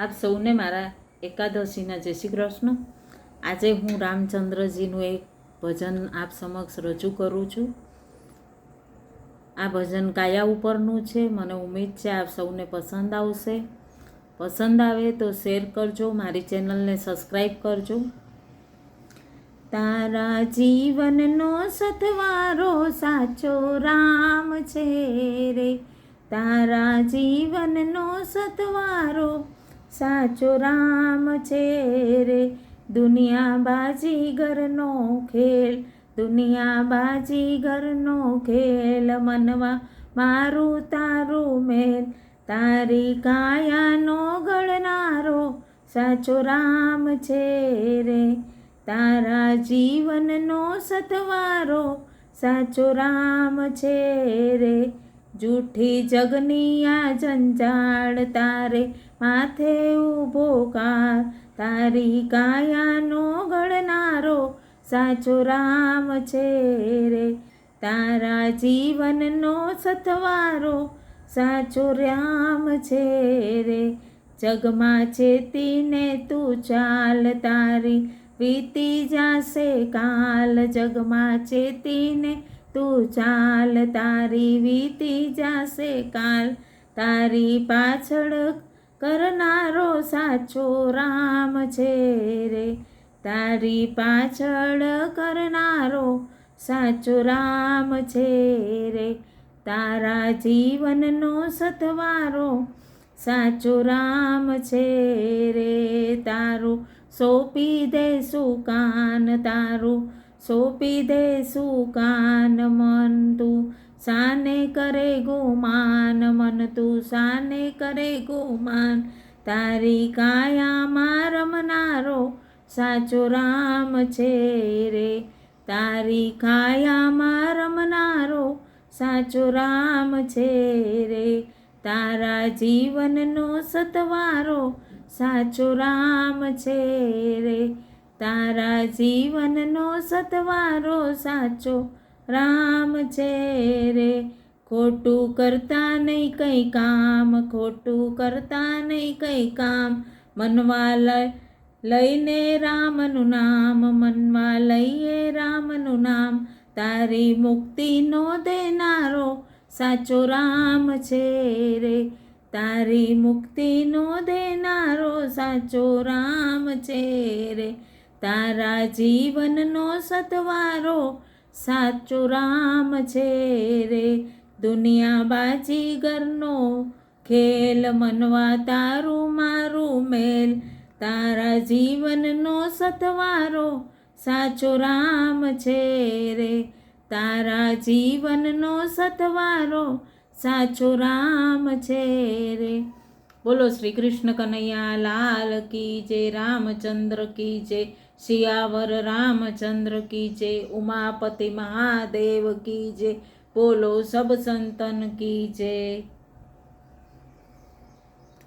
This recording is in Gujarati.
આપ સૌને મારા એકાદશીના જય શ્રી કૃષ્ણ. આજે હું રામચંદ્રજીનું એક ભજન આપ સમક્ષ રજૂ કરું છું. આ ભજન કાયા ઉપરનું છે, મને ઉમેદ છે આપ સૌને પસંદ આવશે. પસંદ આવે તો શેર કરજો, મારી ચેનલને સબસ્ક્રાઈબ કરજો. તારા જીવનનો સથવારો સાચો રામ છે રે. તારા જીવનનો સતવારો સાચો રામ છે રે. દુનિયા બાજીગરનો ખેલ દુનિયા બાજીગરનો ખેલ. મનવા મારું તારું મેલ, તારી કાયાનો ગળનારો સાચો રામ છે રે. તારા જીવનનો સતવારો સાચો રામ છે રે. જૂઠી જગની આ જંજાળ તારે માથે ઊભો કાર. તારી કાયાનો ગળનારો સાચો રામ છે રે. તારા જીવનનો સથવારો સાચો રામ છે રે. જગમાં ચેતીને તું ચાલ, તારી વીતી જાશે કાલ. જગમાં ચેતીને તું ચાલ, તારી વીતી જાશે કાલ. તારી પાછળ કરનારો સાચો રામ છે રે. તારી પાછળ કરનારો સાચો રામ છે રે. તારા જીવનનો સથવારો સાચો રામ છે રે. તારું સોંપી દેશું કાન તારું સોંપી દેશું કાન મન તું સાને કરે ગુમાન મન તું સાને કરે ગુમાન. તારી કાયામાં રમનારો સાચો રામ છે રે. તારી કાયામાં રમનારો સાચો રામ છે રે. તારા જીવનનો સતવારો સાચો રામ છે રે. તારા જીવનનો સતવારો સાચો, રામ છે રે. ખોટું કરતા નહીં કંઈ કામ, ખોટું કરતા નહીં કંઈ કામ. મનવા લઈને રામનું નામ મનમાં લઈએ રામનું નામ. તારી મુક્તિનો દેનારો સાચો રામ છે રે. તારી મુક્તિનો દેનારો સાચો રામ છે રે. તારા જીવનનો સતવારો સાચો રામ છે રે. દુનિયા બાજીગરનો ખેલ મનવા તારું મારું મેલ. તારા જીવનનો સતવારો સાચો રામ છે રે. તારા જીવનનો સતવારો સાચો રામ છે રે. બોલો શ્રી કૃષ્ણ કનૈયા, લાલ કી જય, રામચંદ્ર કી જય, શિયાવર રામચંદ્ર કી જય, ઉમાપતિ મહાદેવ કી જય, બોલો સબ સંતન કી જય.